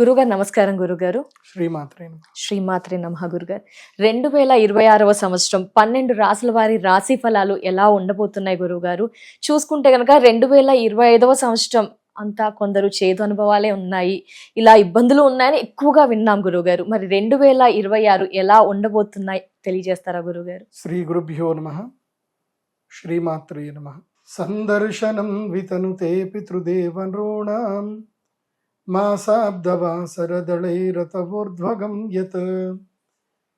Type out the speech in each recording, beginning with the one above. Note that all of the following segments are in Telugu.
గురుగారు నమస్కారం గురుగారు. శ్రీమాత్రే. శ్రీమాత్రి నమః గురుగారు. రెండు వేల ఇరవై ఆరవ సంవత్సరం పన్నెండు రాసుల వారి రాశి ఫలాలు ఎలా ఉండబోతున్నాయి గురుగారు? చూసుకుంటే కనుక రెండు వేల ఇరవై ఐదవ సంవత్సరం అంతా కొందరు చేదు అనుభవాలే ఉన్నాయి. ఇలా ఇబ్బందులు ఉన్నాయని ఎక్కువగా విన్నాం గురుగారు. మరి రెండు వేల ఇరవై ఆరు ఎలా ఉండబోతున్నాయి తెలియజేస్తారా గురుగారు? శ్రీ గురుభ్యో నమ. శ్రీమాత్రే నమ. సందర్శనం వితనుతే పితృదేవనॄణాం మాసాబ్దవాసరదళైరతవోర్ధ్వగం యత్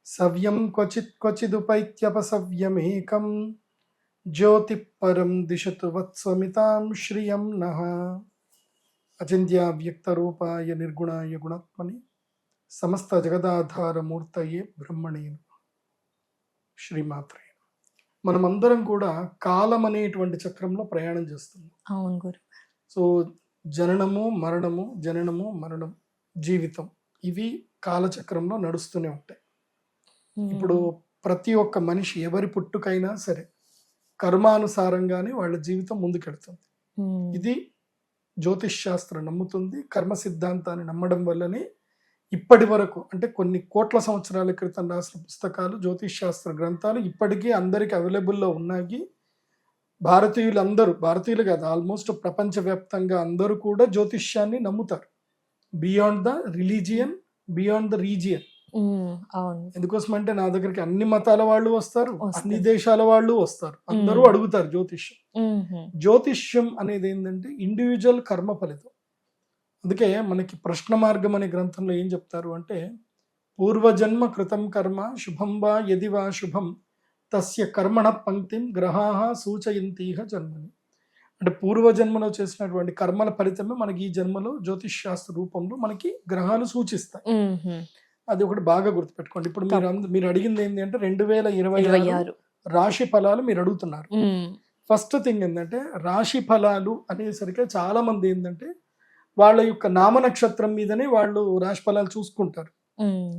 సవ్యం క్వచిత్ క్వచిదుపైత్యపసవ్యమేకం జ్యోతిః పరం దిశతు వత్స్వమితాం శ్రియం నః అచింత్యావ్యక్తరూపాయ నిర్గుణాయ గుణాత్మని సమస్త జగదాధారమూర్తయే బ్రహ్మణే నమః. శ్రీమాత్రే మనమందరం కూడా కాలం అనేటువంటి చక్రంలో ప్రయాణం చేస్తున్నాం। అవును గురు. సో జననము మరణము జననము మరణం జీవితం ఇవి కాలచక్రంలో నడుస్తూనే ఉంటాయి. ఇప్పుడు ప్రతి ఒక్క మనిషి ఎవరి పుట్టుకైనా సరే కర్మానుసారంగానే వాళ్ళ జీవితం ముందుకెడుతుంది. ఇది జ్యోతిష్ శాస్త్రం నమ్ముతుంది. కర్మ సిద్ధాంతాన్ని నమ్మడం వల్లనే ఇప్పటి వరకు అంటే కొన్ని కోట్ల సంవత్సరాల క్రితం రాసిన పుస్తకాలు జ్యోతిష్ శాస్త్ర గ్రంథాలు ఇప్పటికీ అందరికి అవైలబుల్లో ఉన్నాయి. భారతీయులు అందరూ భారతీయులు కాదు ఆల్మోస్ట్ ప్రపంచవ్యాప్తంగా అందరూ కూడా జ్యోతిష్యాన్ని నమ్ముతారు. Beyond the religion beyond the region. ఎందుకోసం అంటే నా దగ్గరికి అన్ని మతాల వాళ్ళు వస్తారు. అన్ని దేశాల వాళ్ళు వస్తారు. అందరూ. అడుగుతారు జ్యోతిష్యం. జ్యోతిష్యం అనేది ఏంటంటే ఇండివిజువల్ కర్మ ఫలితం. అందుకే మనకి ప్రశ్న మార్గం అనే గ్రంథంలో ఏం చెప్తారు అంటే పూర్వజన్మ కృతం కర్మ శుభం వా యది వా శుభం. తస్య కర్మణ పంక్తిం గ్రహాహ సూచయంతీహ జన్మని. అంటే పూర్వజన్మలో చేసినటువంటి కర్మల ఫలితమే మనకి ఈ జన్మలో జ్యోతిష్ శాస్త్ర రూపంలో మనకి గ్రహాలు సూచిస్తాయి. అది ఒకటి బాగా గుర్తుపెట్టుకోండి. ఇప్పుడు మీరు మీరు అడిగింది ఏంటి అంటే రెండు వేల ఇరవై ఆరు. రాశి ఫలాలు మీరు అడుగుతున్నారు. ఫస్ట్ థింగ్ ఏంటంటే రాశి ఫలాలు అనేసరికి చాలా మంది ఏంటంటే వాళ్ళ యొక్క నామ నక్షత్రం మీదనే వాళ్ళు రాశి ఫలాలు చూసుకుంటారు.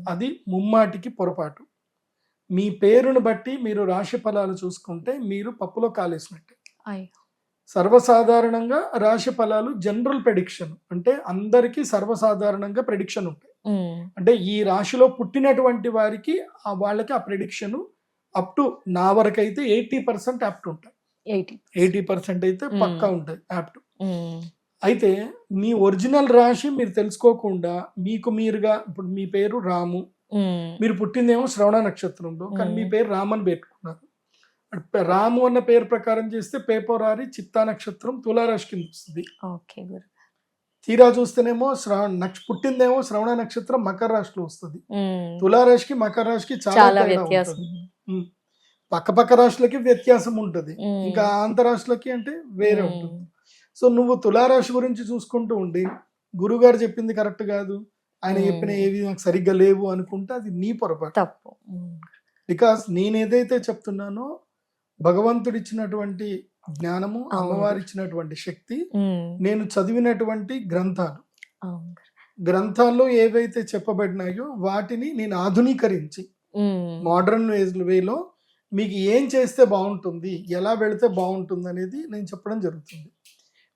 అది ముమ్మాటికి పొరపాటు. మీ పేరును బట్టి మీరు రాశి ఫలాలు చూసుకుంటే మీరు పప్పులో కాలేసినట్టే. సర్వసాధారణంగా రాశి ఫలాలు జనరల్ ప్రెడిక్షన్. అంటే అందరికీ సర్వసాధారణంగా ప్రెడిక్షన్ ఉంటాయి. అంటే ఈ రాశిలో పుట్టినటువంటి వారికి ఆ వాళ్ళకి ఆ ప్రెడిక్షన్ అప్ టు నా వరకు అయితే ఎయిటీ పర్సెంట్ యాప్ట్ ఉంటాయి. ఎయిటీ. పర్సెంట్ అయితే. పక్కా ఉంటాయి యాప్ట్. అయితే మీ ఒరిజినల్ రాశి మీరు తెలుసుకోకుండా మీకు మీరుగా ఇప్పుడు మీ పేరు రాము మీరు పుట్టిందేమో శ్రవణ నక్షత్రంలో కానీ మీ. పేరు రామని పెట్టుకున్నారు అంటే రాము అన్న పేరు ప్రకారం చేస్తే పేపరారి చిత్తా నక్షత్రం తులారాశి కింద వస్తుంది. తీరా చూస్తేనేమో శ్రవణ నక్ష పుట్టిందేమో శ్రవణ నక్షత్రం మకర రాశిలో వస్తుంది. తులారాశికి మకర రాశికి చాలా. పక్క పక్క రాశులకి వ్యత్యాసం ఉంటుంది. ఇంకా ఆంతరాశులకి అంటే వేరే ఉంటుంది. సో నువ్వు తులారాశి గురించి చూసుకుంటూ ఉండి గురుగారు చెప్పింది కరెక్ట్ కాదు. ఆయన. చెప్పిన ఏవి నాకు సరిగ్గా లేవు అనుకుంటే అది నీ పొరపాటు. తప్పు. బికాస్ నేను ఏదైతే చెప్తున్నానో భగవంతుడు ఇచ్చినటువంటి జ్ఞానము. అమ్మవారు ఇచ్చినటువంటి శక్తి నేను చదివినటువంటి గ్రంథాలు. గ్రంథాల్లో ఏవైతే చెప్పబడినాయో వాటిని నేను ఆధునీకరించి మోడర్న్ వేలో మీకు ఏం చేస్తే బాగుంటుంది ఎలా వెళితే బాగుంటుంది అనేది నేను చెప్పడం జరుగుతుంది.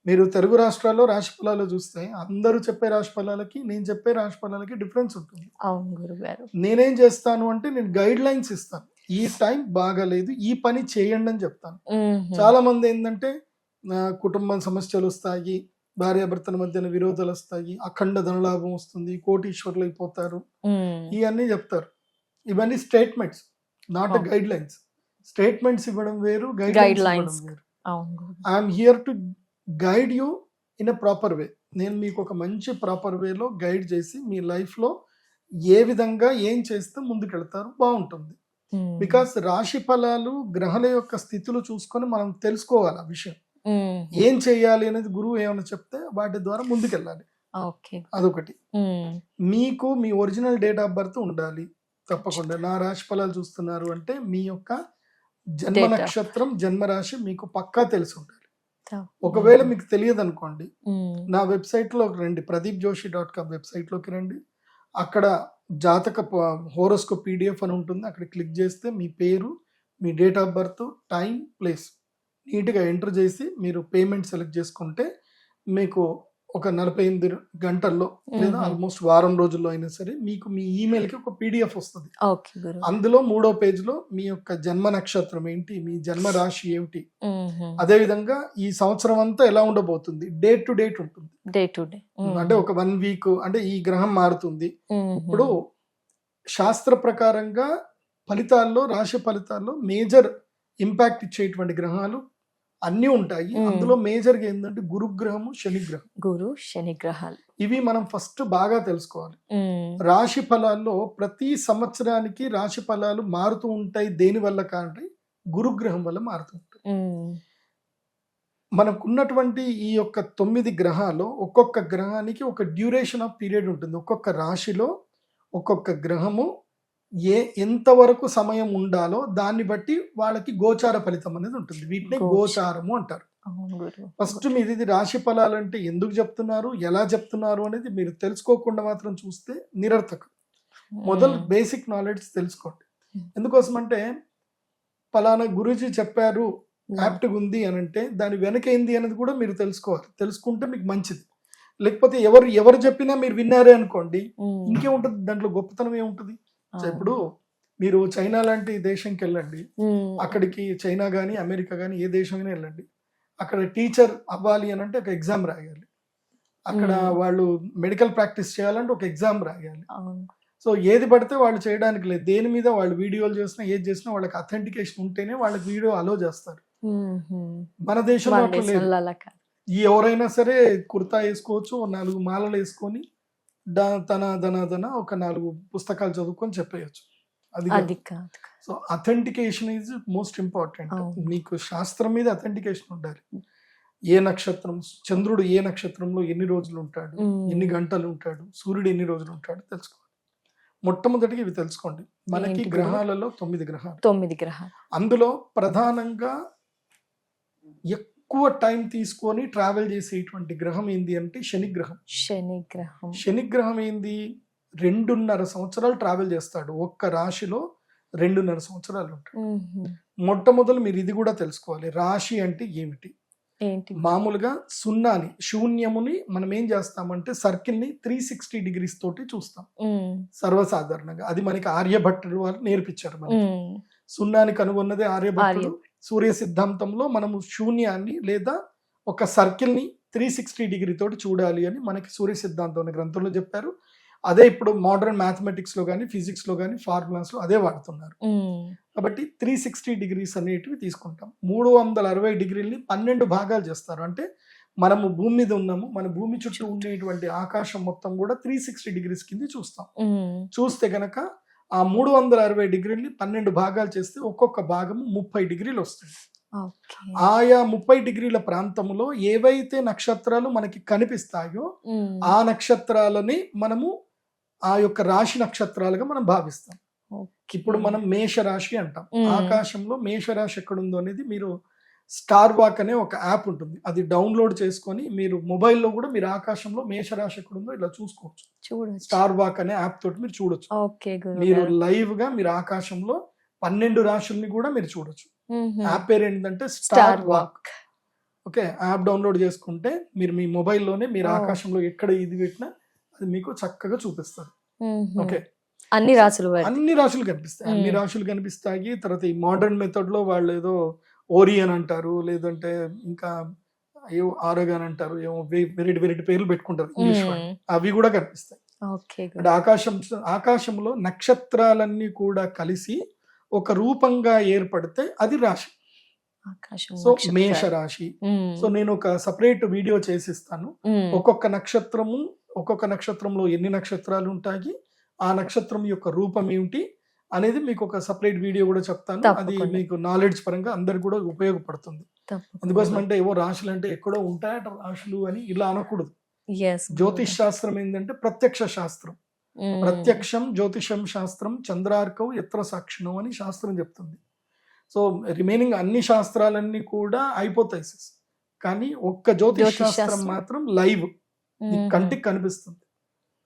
మీరు తెలుగు రాష్ట్రాల్లో రాశి ఫలాలు చూస్తే అందరూ చెప్పే రాశి ఫలాలకి నేను చెప్పే రాశి ఫలాలకి డిఫరెన్స్ ఉంటుంది. అవును గురుగారు. నేనేం చేస్తాను అంటే నేను గైడ్ లైన్స్ ఇస్తాను. ఈ టైం బాగాలేదు ఈ పని చేయండి అని చెప్తాను. చాలా మంది ఏంటంటే కుటుంబం సమస్యలు వస్తాయి భార్యాభర్తల మధ్యన విరోధాలు వస్తాయి అఖండ ధనలాభం వస్తుంది కోటీశ్వర్లు అయిపోతారు. ఇవన్నీ చెప్తారు. ఇవన్నీ statements not. Guidelines statements ఇవ్వడం వేరు guidelines. I'm here to guide you in a proper way నేను మీకు ఒక మంచి ప్రాపర్ వేలో గైడ్ చేసి మీ లైఫ్లో ఏ విధంగా ఏం చేస్తే ముందుకెళ్తారు బాగుంటుంది. బికాస్ రాశి ఫలాలు గ్రహాల యొక్క స్థితులు చూసుకొని మనం తెలుసుకోవాలి ఆ విషయం. ఉమ్, ఏం చేయాలి అనేది గురువు ఏమైనా చెప్తే వాటి ద్వారా ముందుకెళ్ళాలి. అదొకటి. ఉమ్, మీకు మీ ఒరిజినల్ డేట్ ఆఫ్ బర్త్ ఉండాలి. తప్పకుండా. నా రాశి ఫలాలు చూస్తున్నారు అంటే మీ యొక్క జన్మ నక్షత్రం జన్మ రాశి మీకు పక్కా తెలిసి ఉండాలి. ఒకవేళ మీకు తెలియదు అనుకోండి నా వెబ్సైట్లో రండి ప్రదీప్ జోషి డాట్ కామ్ వెబ్సైట్లోకి రండి. అక్కడ జాతక హోరోస్కో పీడిఎఫ్ అని ఉంటుంది అక్కడ క్లిక్ చేస్తే మీ పేరు మీ date of birth time place. నీట్గా ఎంటర్ చేసి మీరు పేమెంట్ సెలెక్ట్ చేసుకుంటే మీకు ఒక నలభై ఎనిమిది గంటల్లో లేదా. ఆల్మోస్ట్ వారం రోజుల్లో అయినా సరే మీకు మీ ఈమెయిల్కి ఒక పీడిఎఫ్ వస్తుంది అందులో మూడో పేజ్లో మీ యొక్క జన్మ నక్షత్రం ఏంటి మీ జన్మ రాశి ఏమిటి. అదే విధంగా ఈ సంవత్సరం అంతా ఎలా ఉండబోతుంది డేట్ టు డేట్ ఉంటుంది డే టు డే. అంటే ఒక వన్ వీక్ అంటే ఈ గ్రహం మారుతుంది. ఇప్పుడు శాస్త్ర ప్రకారంగా ఫలితాల్లో రాశి ఫలితాల్లో మేజర్ ఇంపాక్ట్ ఇచ్చేటువంటి గ్రహాలు అన్నీ ఉంటాయి. అందులో మేజర్గా ఏంటంటే గురుగ్రహము శనిగ్రహం. గురు శని గ్రహాలు ఇవి మనం ఫస్ట్ బాగా తెలుసుకోవాలి. రాశి ఫలాల్లో ప్రతి సంవత్సరానికి రాశి ఫలాలు మారుతూ ఉంటాయి. దేని వల్ల కాంటే గురుగ్రహం వల్ల మారుతూ ఉంటాయి. మనకున్నటువంటి ఈ యొక్క తొమ్మిది గ్రహాలు ఒక్కొక్క గ్రహానికి ఒక డ్యూరేషన్ ఆఫ్ పీరియడ్ ఉంటుంది. ఒక్కొక్క రాశిలో ఒక్కొక్క గ్రహము ఏ ఎంతవరకు సమయం ఉండాలో దాన్ని బట్టి వాళ్ళకి గోచార ఫలితం అనేది ఉంటుంది. వీటిని గోచ- గోచారము అంటారు. ఫస్ట్ మీరు ఇది రాశి ఫలాలు అంటే ఎందుకు చెప్తున్నారు ఎలా చెప్తున్నారు అనేది మీరు తెలుసుకోకుండా మాత్రం చూస్తే నిరర్థకం. మొదలు. బేసిక్ నాలెడ్జ్ తెలుసుకోండి. ఎందుకోసం అంటే పలానా గురూజీ చెప్పారు. యాప్ట్గా ఉంది అని అంటే దాని వెనక ఏంది అనేది కూడా మీరు తెలుసుకోవాలి. తెలుసుకుంటే మీకు మంచిది. లేకపోతే ఎవరు ఎవరు చెప్పినా మీరు విన్నారే అనుకోండి. ఇంకేముంటుంది? దాంట్లో గొప్పతనం ఏముంటుంది? సో. ఇప్పుడు మీరు చైనా లాంటి దేశంకి వెళ్ళండి. అక్కడికి చైనా కానీ అమెరికా కానీ ఏ దేశమైనా వెళ్ళండి. అక్కడ టీచర్ అవ్వాలి అని అంటే ఒక ఎగ్జామ్ రాయాలి. అక్కడ. వాళ్ళు మెడికల్ ప్రాక్టీస్ చేయాలంటే ఒక ఎగ్జామ్ రాయాలి. సో ఏది పడితే వాళ్ళు చేయడానికి లేదు. దేని మీద వాళ్ళు వీడియోలు చేసినా ఏది చేసినా వాళ్ళకి అథెంటికేషన్ ఉంటేనే వాళ్ళకి వీడియో అలో చేస్తారు. మన దేశంలో అట్లా లేదు. ఎవరైనా సరే కుర్తా వేసుకోవచ్చు నాలుగు మాలలు వేసుకొని తన ధన ధన ఒక నాలుగు పుస్తకాలు చదువుకొని చెప్పేయచ్చు. అది కాదు. So authentication is most important. మీకు శాస్త్రం మీద అథెంటికేషన్ ఉండాలి. ఏ నక్షత్రం చంద్రుడు ఏ నక్షత్రంలో ఎన్ని రోజులు ఉంటాడు. ఎన్ని గంటలు ఉంటాడు సూర్యుడు ఎన్ని రోజులు ఉంటాడు తెలుసుకోవాలి. మొట్టమొదటిగా ఇవి తెలుసుకోండి. మనకి? గ్రహాలలో తొమ్మిది గ్రహాలు. తొమ్మిది గ్రహాలు. అందులో ప్రధానంగా ఎక్కువ టైం తీసుకొని ట్రావెల్ చేసేటువంటి గ్రహం ఏంది అంటే శని గ్రహం శని గ్రహం శని గ్రహం ఏంది? రెండున్నర సంవత్సరాలు ట్రావెల్ చేస్తాడు. ఒక్క రాశిలో రెండున్నర సంవత్సరాలు ఉంటాడు. మొట్టమొదలు మీరు ఇది కూడా తెలుసుకోవాలి. రాశి అంటే ఏమిటి? మామూలుగా సున్నాని శూన్యముని మనం ఏం చేస్తామంటే సర్కిల్ని త్రీ సిక్స్టీ డిగ్రీస్ తోటి చూస్తాం. సర్వసాధారణంగా. అది మనకి ఆర్యభట్టుడు వారు నేర్పించారు మనకి. మ్మ్. సున్నాని కనుగొన్నదే ఆర్యభట్టుడు? ఆర్య. సూర్య సిద్ధాంతంలో మనము శూన్యాన్ని లేదా ఒక సర్కిల్ని త్రీ సిక్స్టీ డిగ్రీ తోటి చూడాలి అని మనకి సూర్య సిద్ధాంతం అనే గ్రంథంలో చెప్పారు. అదే ఇప్పుడు మోడర్న్ మ్యాథమెటిక్స్లో కానీ ఫిజిక్స్లో కానీ ఫార్ములాస్లో అదే వాడుతున్నారు. కాబట్టి త్రీ సిక్స్టీ డిగ్రీస్ అనేటివి తీసుకుంటాం. మూడు వందల అరవై డిగ్రీల్ని పన్నెండు భాగాలు చేస్తారు. అంటే మనము భూమి మీద ఉన్నాము మన భూమి చుట్టూ ఉండేటువంటి ఆకాశం మొత్తం కూడా త్రీ సిక్స్టీ డిగ్రీస్ కింద చూస్తాం. చూస్తే గనక ఆ మూడు వందల అరవై డిగ్రీల్ని పన్నెండు భాగాలు చేస్తే ఒక్కొక్క భాగము ముప్పై డిగ్రీలు వస్తుంది ఆయా ముప్పై డిగ్రీల ప్రాంతంలో ఏవైతే నక్షత్రాలు మనకి కనిపిస్తాయో. ఆ నక్షత్రాలని మనము ఆ యొక్క రాశి నక్షత్రాలుగా మనం భావిస్తాం. ఇప్పుడు మనం మేష రాశి అంటాం. ఆకాశంలో మేష రాశి ఎక్కడ ఉందో అనేది మీరు స్టార్ వాక్ అనే ఒక యాప్ ఉంటుంది. అది డౌన్లోడ్ చేసుకొని మీరు మొబైల్లో కూడా మీరు ఆకాశంలో మేష రాశి ఎక్కడ ఉందో ఇలా చూసుకోవచ్చు. చూడొచ్చు. స్టార్ వాక్ అనే యాప్ తోటి మీరు చూడొచ్చు. ఓకే మీరు లైవ్గా మీరు ఆకాశంలో పన్నెండు రాశుల్ని కూడా మీరు చూడొచ్చు. యాప్ పేరు ఏంటంటే Star Walk okay app download చేసుకుంటే మీరు మీ మొబైల్లోనే మీరు. ఆకాశంలో ఎక్కడ ఇది పెట్టినా అది మీకు చక్కగా చూపిస్తారు ఓకే. అన్ని వారి. అన్ని రాశులు కనిపిస్తాయి. అన్ని. రాశులు కనిపిస్తాయి. తర్వాత ఈ మోడర్న్ మెథడ్లో వాళ్ళు ఏదో ఓరియన్ అంటారు లేదంటే ఇంకా ఏవో ఆరోగాన్ అంటారు ఏమో వెరైటీ వెరైటీ పేర్లు పెట్టుకుంటారు ఇంగ్లీష్. అవి కూడా కనిపిస్తాయి అంటే ఆకాశం ఆకాశంలో నక్షత్రాలన్నీ కూడా కలిసి ఒక రూపంగా ఏర్పడితే అది రాశి సో. మేష రాశి. సో నేను ఒక సపరేట్ వీడియో చేసిస్తాను. ఒక్కొక్క నక్షత్రము ఒక్కొక్క నక్షత్రంలో ఎన్ని నక్షత్రాలు ఉంటాయి ఆ నక్షత్రం యొక్క రూపం ఏమిటి అనేది మీకు ఒక సపరేట్ వీడియో కూడా చెప్తాను అది. మీకు నాలెడ్జ్ పరంగా అందరికి కూడా ఉపయోగపడుతుంది. అందుకోసం అంటే ఏవో రాశులు అంటే ఎక్కడో ఉంటాయట రాశులు అని ఇలా అనకూడదు జ్యోతిష్ శాస్త్రం ఏంటంటే ప్రత్యక్ష శాస్త్రం. ప్రత్యక్షం జ్యోతిషం శాస్త్రం చంద్రార్కం ఎత్ర సాక్షిణం అని శాస్త్రం చెప్తుంది సో రిమైనింగ్ అన్ని శాస్త్రాలన్నీ కూడా అయిపోతాయి. కానీ ఒక్క జ్యోతిష్ శాస్త్రం. మాత్రం లైవ్. కంటికి కనిపిస్తుంది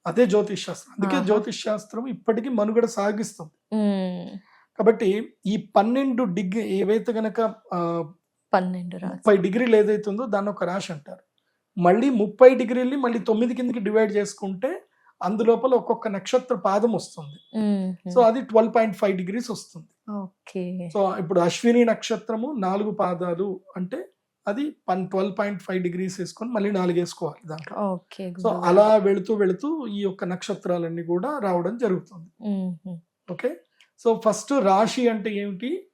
అదే జ్యోతిష్ శాస్త్రం. అందుకే. జ్యోతిష్ శాస్త్రం ఇప్పటికీ మనుగడ సాగిస్తుంది. కాబట్టి ఈ పన్నెండు డిగ్రీ ఏవైతే గనక పన్నెండు ముప్పై డిగ్రీలు ఏదైతే ఉందో దాన్ని ఒక రాశి అంటారు. మళ్ళీ ముప్పై డిగ్రీల్ని మళ్ళీ తొమ్మిది కిందకి డివైడ్ చేసుకుంటే అందులోపల ఒక్కొక్క నక్షత్ర పాదం వస్తుంది. సో అది ట్వెల్వ్ పాయింట్ ఫైవ్ డిగ్రీస్ వస్తుంది. సో ఇప్పుడు అశ్విని నక్షత్రము నాలుగు పాదాలు అంటే అది పన్ ట్వెల్వ్ పాయింట్ ఫైవ్ డిగ్రీస్ వేసుకొని మళ్ళీ నాలుగు వేసుకోవాలి దాంట్లో. సో అలా వెళుతూ వెళుతూ ఈ యొక్క నక్షత్రాలన్నీ కూడా రావడం జరుగుతుంది. ఓకే? సో ఫస్ట్ రాశి అంటే ఏమిటి?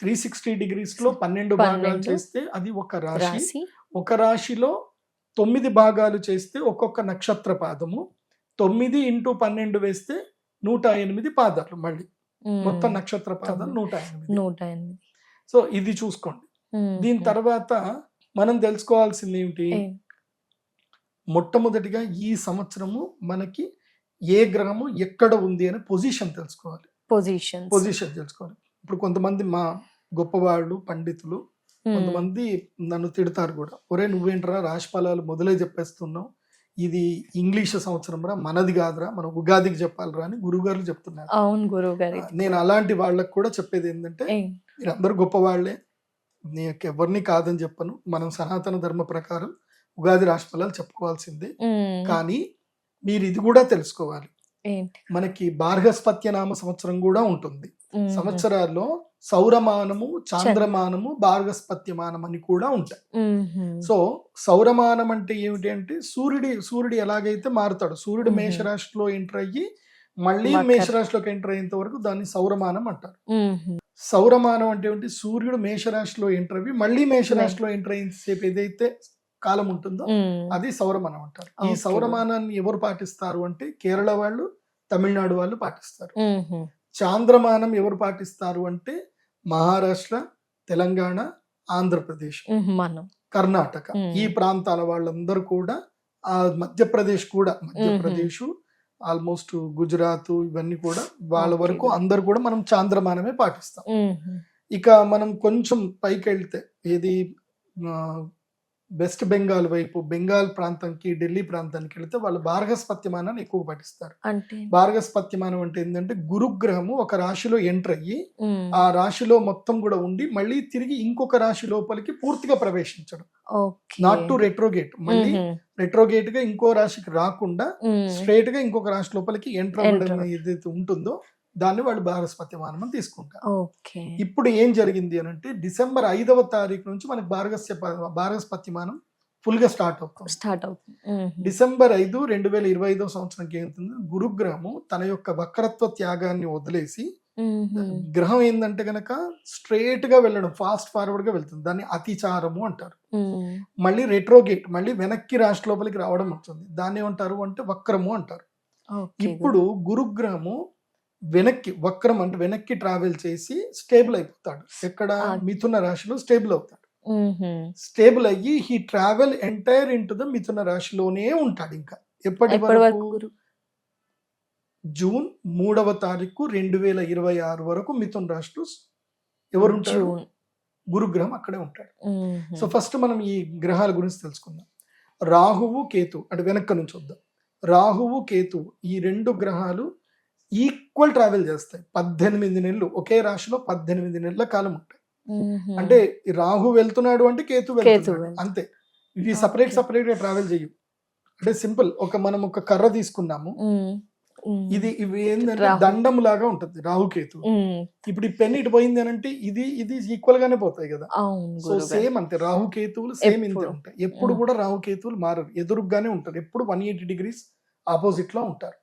త్రీ సిక్స్టీ డిగ్రీస్లో పన్నెండు భాగాలు. చేస్తే అది ఒక రాశి. ఒక రాశిలో తొమ్మిది భాగాలు చేస్తే ఒక్కొక్క నక్షత్ర పాదము. తొమ్మిది ఇంటూ పన్నెండు వేస్తే నూట ఎనిమిది పాదాలు మళ్ళీ. మొత్తం నక్షత్ర పాదాలు. నూట ఎనిమిది. నూట ఎనిమిది. సో ఇది చూసుకోండి. దీని తర్వాత మనం తెలుసుకోవాల్సింది ఏమిటి మొట్టమొదటిగా ఈ సంవత్సరము మనకి ఏ గ్రహము ఎక్కడ ఉంది అనే పొజిషన్ తెలుసుకోవాలి. పొజిషన్స్. పొజిషన్ తెలుసుకోవాలి. ఇప్పుడు కొంతమంది మా గొప్పవాళ్ళు పండితులు కొంతమంది నన్ను తిడతారు కూడా. ఒరే నువ్వేంట్రా రాశి ఫలాలు మొదలే చెప్పేస్తున్నావు? ఇది ఇంగ్లీష్ సంవత్సరం రా మనది కాదురా మనం ఉగాదికి చెప్పాలిరా అని గురుగారు చెప్తున్నారు. అవును గురువు గారి నేను అలాంటి వాళ్ళకి కూడా చెప్పేది ఏంటంటే మీరందరూ గొప్పవాళ్ళే నీకు ఎవరిని కాదని చెప్పను. మనం సనాతన ధర్మ ప్రకారం ఉగాది రాశి ఫలాలు చెప్పుకోవాల్సిందే కానీ మీరు ఇది కూడా తెలుసుకోవాలి. మనకి బార్హస్పత్య నామ సంవత్సరం కూడా ఉంటుంది. సంవత్సరాల్లో సౌరమానము చాంద్రమానము బార్గస్పత్యమానం అని కూడా ఉంటాయి. సో సౌరమానం అంటే ఏమిటి అంటే సూర్యుడి సూర్యుడు ఎలాగైతే మారుతాడు సూర్యుడు. మేషరాశిలో ఎంటర్ అయ్యి మళ్ళీ. మేషరాశిలోకి ఎంటర్ అయ్యేంత వరకు దాన్ని సౌరమానం అంటారు. సౌరమానం అంటే ఏంటి సూర్యుడు మేషరాశిలో ఎంటర్ అయ్యి మళ్ళీ మేషరాశిలో ఎంటర్ అయ్యేంతసేపు ఏదైతే కాలం ఉంటుందో ఉమ్, అది సౌరమానం అంటారు. ఈ. సౌరమానాన్ని ఎవరు పాటిస్తారు అంటే కేరళ వాళ్ళు తమిళనాడు వాళ్ళు పాటిస్తారు. ఉమ్, చాంద్రమానం ఎవరు పాటిస్తారు అంటే మహారాష్ట్ర తెలంగాణ ఆంధ్రప్రదేశ్. మనం. కర్ణాటక. ఈ ప్రాంతాల వాళ్ళందరూ కూడా ఆ మధ్యప్రదేశ్ కూడా మధ్యప్రదేశ్ ఆల్మోస్ట్ గుజరాత్ ఇవన్నీ కూడా వాళ్ళ. వరకు అందరు కూడా మనం చాంద్రమానమే పాటిస్తాం ఇక మనం కొంచెం పైకి వెళ్తే ఏది వెస్ట్ బెంగాల్ వైపు బెంగాల్ ప్రాంతంకి ఢిల్లీ ప్రాంతానికి వెళ్తే వాళ్ళు భార్గస్పత్యమానాన్ని ఎక్కువ పాటిస్తారు భార్గస్పత్యమానం అంటే ఏంటంటే గురుగ్రహము ఒక రాశిలో ఎంటర్ అయ్యి ఆ రాశిలో మొత్తం కూడా ఉండి మళ్ళీ తిరిగి ఇంకొక రాశి లోపలికి పూర్తిగా ప్రవేశించడం. నాట్ టు రెట్రోగేట్ మళ్ళీ రెట్రోగేట్గా ఇంకో రాశికి రాకుండా స్ట్రైట్గా ఇంకొక రాశి లోపలికి ఎంటర్ అవ్వడం. ఏదైతే ఉంటుందో దాన్ని వాళ్ళు భారస్పత్యమానం అని తీసుకుంటారు. ఇప్పుడు ఏం జరిగింది అని అంటే డిసెంబర్ ఐదవ తారీఖు నుంచి మనకి భారగస్య భారస్పత్యమానం ఫుల్గా స్టార్ట్ అవుతుంది. స్టార్ట్ అవుతుంది. డిసెంబర్ ఐదు రెండు వేల ఇరవై ఐదో సంవత్సరంకి ఏమవుతుంది గురుగ్రహము తన యొక్క వక్రత్వ త్యాగాన్ని వదిలేసి గ్రహం ఏంటంటే గనక స్ట్రేట్గా వెళ్ళడం ఫాస్ట్ ఫార్వర్డ్గా వెళ్తుంది. దాన్ని అతిచారము అంటారు. మళ్ళీ రెట్రోగేట్ మళ్ళీ వెనక్కి రాష్ట్ర లోపలికి రావడం అవుతుంది దాన్ని ఏమంటారు అంటే వక్రము అంటారు. ఇప్పుడు గురుగ్రహము వెనక్కి వక్రం అంటే వెనక్కి ట్రావెల్ చేసి స్టేబుల్ అయిపోతాడు. ఎక్కడ. మిథున రాశిలో స్టేబుల్ అవుతాడు. స్టేబుల్ అయ్యి he travel entire into the Mithuna రాశిలోనే ఉంటాడు ఇంకా. ఎప్పటి వరకు? జూన్ మూడవ తారీఖు రెండు వేల ఇరవై ఆరు వరకు మిథున రాశిలో ఎవరు గురుగ్రహం అక్కడే ఉంటాడు. సో ఫస్ట్ మనం ఈ గ్రహాల గురించి తెలుసుకుందాం. రాహువు కేతు అంటే వెనక్క నుంచి వద్దాం. రాహువు కేతు ఈ రెండు గ్రహాలు ఈక్వల్ ట్రావెల్ చేస్తాయి. పద్దెనిమిది నెలలు ఒకే రాశిలో పద్దెనిమిది నెలల కాలం ఉంటాయి. అంటే రాహు వెళ్తున్నాడు అంటే కేతు వెళ్తున్నాడు. అంతే. ఇవి సపరేట్. సపరేట్గా ట్రావెల్ చేయు అంటే సింపుల్ ఒక మనం ఒక కర్ర తీసుకున్నాము. ఇది ఇవి ఏంటంటే. దండం లాగా ఉంటుంది. రాహుకేతు ఇప్పుడు ఈ పెన్ ఇటు పోయింది అని అంటే ఇది ఇది ఈక్వల్ గానే పోతాయి కదా. సో. సేమ్ అంతే. రాహుకేతువులు సేమ్ ఇంతే. ఉంటాయి. ఎప్పుడు. కూడా రాహుకేతువులు మారరు. ఎదురుగానే ఉంటారు. ఎప్పుడు వన్ ఎయిటీ డిగ్రీస్ ఆపోజిట్లో ఉంటారు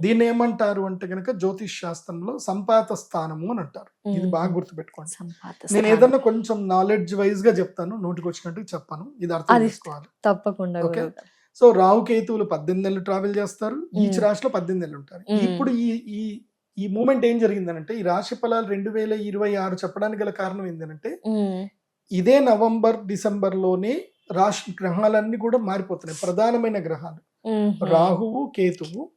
దీన్ని ఏమంటారు అంటే గనక జ్యోతిష్ శాస్త్రంలో సంపాత స్థానము అని అంటారు. ఇది. బాగా గుర్తుపెట్టుకోండి. నేను. ఏదన్నా కొంచెం నాలెడ్జ్ వైజ్గా చెప్తాను నోటికి వచ్చినట్టు చెప్పాను. ఇది అర్థం చేసుకోవాలి. తప్పకుండా గారు. సో రాహుకేతువులు పద్దెనిమిది నెలలు ట్రావెల్ చేస్తారు. ఈచ్. రాశిలో పద్దెనిమిది నెలలు ఉంటారు. ఇప్పుడు ఈ ఈ ఈ మూమెంట్ ఏం జరిగిందనంటే ఈ రాశి ఫలాలు రెండు వేల ఇరవై ఆరు చెప్పడానికి గల కారణం ఏంటంటే ఇదే నవంబర్ డిసెంబర్లోనే రాశి గ్రహాలన్నీ కూడా మారిపోతున్నాయి. ప్రధానమైన గ్రహాలు. రాహువు కేతువు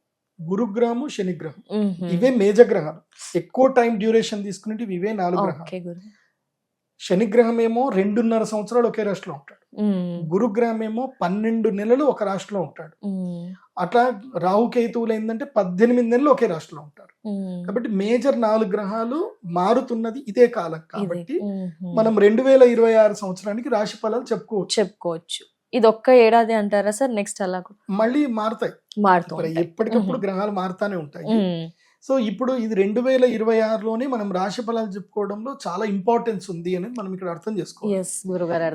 గురుగ్రహము శనిగ్రహం. ఇవే మేజర్ గ్రహాలు. ఎక్కువ టైం డ్యూరేషన్ తీసుకునేవి ఇవే నాలుగు గ్రహాలు. శనిగ్రహం ఏమో రెండున్నర సంవత్సరాలు ఒకే రాష్ట్రంలో ఉంటాడు. గురుగ్రహం ఏమో పన్నెండు నెలలు ఒక రాష్ట్రంలో ఉంటాడు. అట్లా రాహు కేతువులు ఏంటంటే పద్దెనిమిది నెలలు ఒకే రాష్ట్రంలో ఉంటారు. కాబట్టి మేజర్ నాలుగు గ్రహాలు మారుతున్నది ఇదే కాలం. కాబట్టి. మనం రెండు వేల ఇరవై ఆరు సంవత్సరానికి రాశి ఫలాలు చెప్పుకోవచ్చు. చెప్పుకోవచ్చు. ఇది ఒక్క ఏడాది అంటారా సార్? నెక్స్ట్ అలా మళ్ళీ మారుతాయి. మారుతూ మరి ఉంటాయి. ఎప్పటికప్పుడు. గ్రహాలు మారుతానే ఉంటాయి. సో ఇప్పుడు ఇది రెండు వేల ఇరవై ఆరులోనే మనం రాశి ఫలాలు చెప్పుకోవడంలో చాలా ఇంపార్టెన్స్ ఉంది అని మనం ఇక్కడ అర్థం చేసుకోవాలి.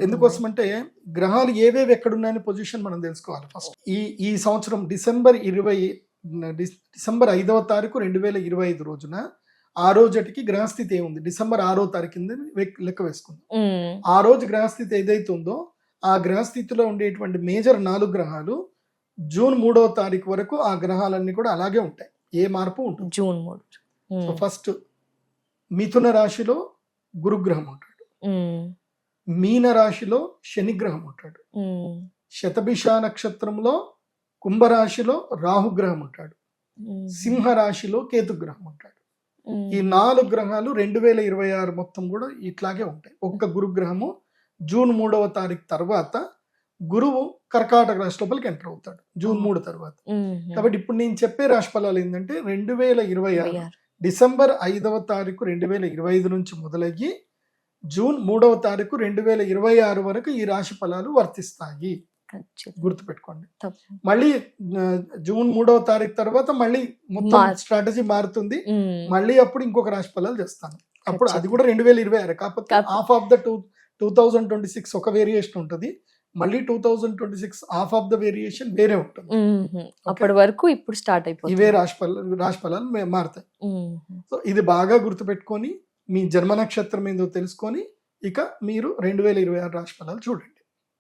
ఎందుకోసం అంటే గ్రహాలు ఏవేవి ఎక్కడున్నాయని పొజిషన్ మనం తెలుసుకోవాలి ఫస్ట్ ఈ ఈ సంవత్సరం డిసెంబర్ ఇరవై డిస్- డిసెంబర్ ఐదవ తారీఖు రెండు వేల ఇరవై ఐదు రోజున ఆ రోజుటికి గ్రహస్థితి ఏముంది? డిసెంబర్ ఆరో తారీఖు లెక్క వేసుకుందాం. ఆ రోజు గ్రహస్థితి ఏదైతే ఉందో ఆ గ్రహస్థితిలో ఉండేటువంటి మేజర్ నాలుగు గ్రహాలు జూన్ మూడవ తారీఖు వరకు ఆ గ్రహాలన్నీ కూడా అలాగే ఉంటాయి. ఏ మార్పు ఉంటుంది జూన్ మూడు. సో ఫస్ట్ మిథున రాశిలో గురుగ్రహం ఉంటాడు. మీన రాశిలో శనిగ్రహం ఉంటాడు. శతభిష నక్షత్రంలో కుంభరాశిలో రాహుగ్రహం ఉంటాడు. సింహ రాశిలో కేతుగ్రహం ఉంటాడు. ఈ నాలుగు గ్రహాలు రెండు వేల ఇరవై ఆరు మొత్తం కూడా ఇట్లాగే ఉంటాయి. ఒక్క గురుగ్రహము జూన్ మూడవ తారీఖు తర్వాత గురువు కర్కాటక రాశి లోపలికి ఎంటర్ అవుతాడు. జూన్ మూడు తర్వాత. కాబట్టి ఇప్పుడు నేను చెప్పే రాశి ఫలాలు ఏంటంటే రెండు వేల ఇరవై ఆరు. డిసెంబర్ ఐదవ తారీఖు రెండు వేల ఇరవై ఐదు నుంచి మొదలయ్యి జూన్ మూడవ తారీఖు రెండు వేల ఇరవై ఆరు వరకు ఈ రాశి ఫలాలు వర్తిస్తాయి. గుర్తుపెట్టుకోండి. మళ్ళీ జూన్ మూడవ తారీఖు తర్వాత మళ్ళీ మొత్తం స్ట్రాటజీ మారుతుంది. మళ్ళీ అప్పుడు ఇంకొక రాశి ఫలాలు చేస్తాను. అప్పుడు అది. కూడా రెండు వేల ఇరవై ఆరు. కాకపోతే- half of the two two thousand twenty six ఒక వేరియేషన్ ఉంటుంది. మళ్ళీ two thousand twenty six half of the variation వేరే ఉంటుంది. అప్పటి వరకు ఇప్పుడు స్టార్ట్ అయిపోతుంది. ఇవే రాశి ఫలాలు రాశి ఫలాలు మే- మారుతాయి. సో ఇది బాగా గుర్తుపెట్టుకొని మీ జన్మ నక్షత్రం ఏందో తెలుసుకొని ఇక మీరు రెండు వేల ఇరవై ఆరు రాశి ఫలాలు చూడండి.